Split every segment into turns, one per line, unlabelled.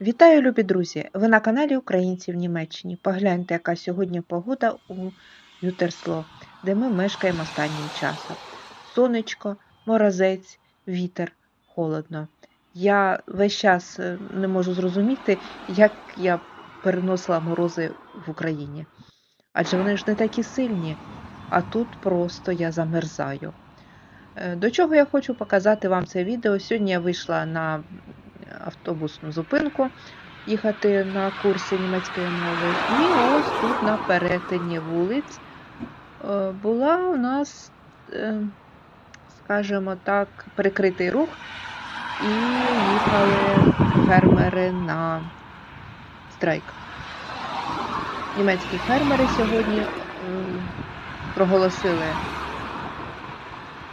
Вітаю, любі друзі! Ви на каналі Українці в Німеччині. Погляньте, яка сьогодні погода у Ютерсло, де ми мешкаємо останнім часом. Сонечко, морозець, вітер, холодно. Я весь час е, не можу зрозуміти, як я переносила морози в Україні. Адже вони ж не такі сильні, а тут просто я замерзаю. Е, До чого я хочу показати вам це відео. Сьогодні я вийшла на автобусну зупинку їхати на курси німецької мови. І ось тут на перетині вулиць е, була у нас, е, скажімо так, прикритий рух, і їхали фермери на страйк. Німецькі фермери сьогодні е, проголосили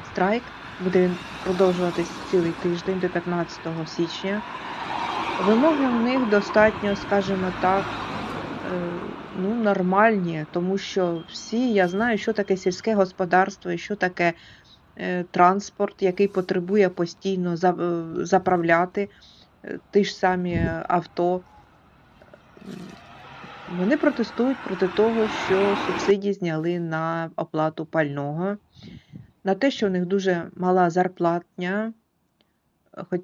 страйк. Буде він продовжуватись цілий тиждень до 15 січня. Вимоги в них достатньо, скажімо так, е, ну, нормальні, тому що всі, я знаю, що таке сільське господарство і що таке е, транспорт, який потребує постійно е, заправляти ті ж самі авто. Вони протестують проти того, що субсидії зняли на оплату пального, на те, що в них дуже мала зарплатня,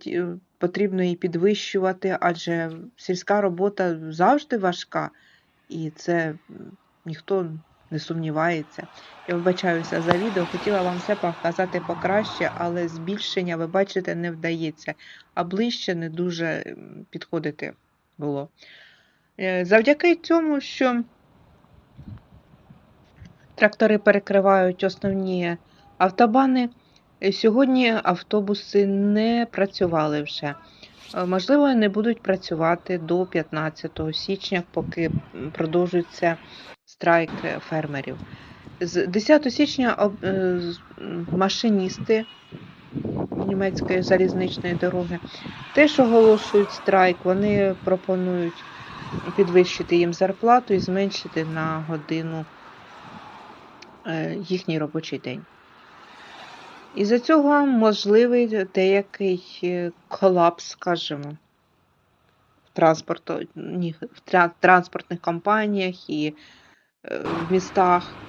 е, потрібно її підвищувати, адже сільська робота завжди важка, і це ніхто не сумнівається. Я вибачаюся за відео, хотіла вам все показати покраще, але збільшення, ви бачите, не вдається, а ближче не дуже підходити було. Е, Завдяки цьому, що трактори перекривають основні автобани, сьогодні автобуси не працювали вже. Е, Можливо, не будуть працювати до 15 січня, поки продовжується страйк фермерів. З 10 січня е, машиністи німецької залізничної дороги теж оголошують страйк. Вони пропонують підвищити їм зарплату і зменшити на годину е, їхній робочий день. І за цього можливий деякий е, колапс, скажімо, в, транспорту, в транспортних компаніях і е, в містах.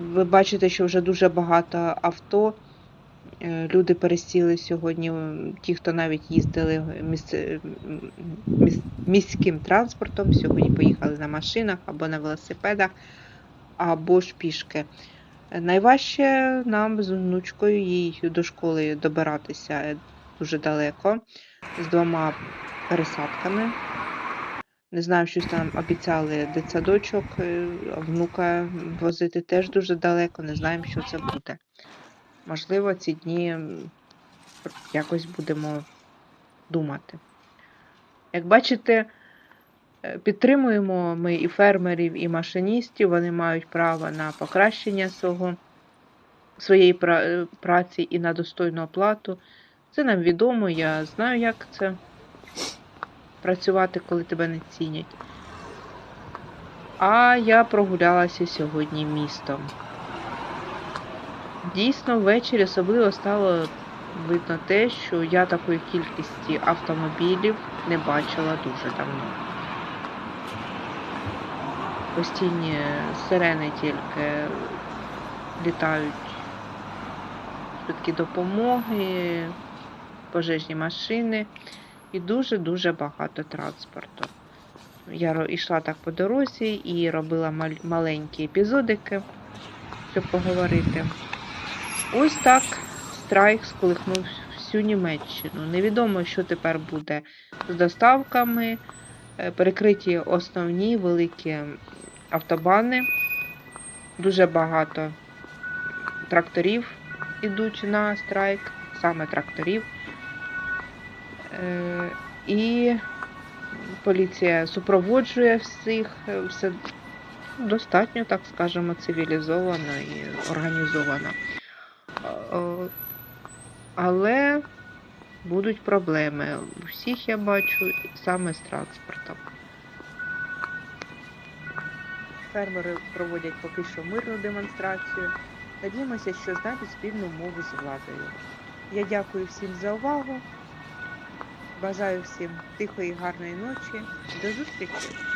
Ви бачите, що вже дуже багато авто. Е, Люди пересіли сьогодні, ті, хто навіть їздили міс- міським транспортом, сьогодні поїхали на машинах або на велосипедах, або ж пішки. Е, Найважче нам з внучкою їй до школи добиратися дуже далеко, з двома пересадками. Не знаю, щось там обіцяли дитсадочок, е, внука возити теж дуже далеко, не знаємо, що це буде. Можливо, ці дні якось будемо думати. Як бачите, е, підтримуємо ми і фермерів, і машиністів, вони мають право на покращення свого, своєї е, праці і на достойну оплату. Це нам відомо, я знаю, як це працювати, коли тебе не цінять. А я прогулялася сьогодні містом. Дійсно, ввечері особливо стало видно те, що я такої кількості автомобілів не бачила дуже давно. Постійні сирени тільки літають швидкі допомоги, пожежні машини і дуже-дуже багато транспорту. Я йшла так по дорозі і робила маленькі епізодики, щоб поговорити. Ось так страйк сколихнув всю Німеччину. Невідомо, що тепер буде з доставками. Е, Перекриті основні великі автобани. Дуже багато тракторів ідуть на страйк, саме тракторів. Е, І поліція супроводжує всіх, е, все достатньо, так скажемо, цивілізовано і організовано. Але будуть проблеми. Всіх я бачу саме з транспортом. Фермери проводять поки що мирну демонстрацію. Надіємося, що знайдуть спільну мову з владою. Я дякую всім за увагу. Бажаю всім тихої, гарної ночі. До зустрічі!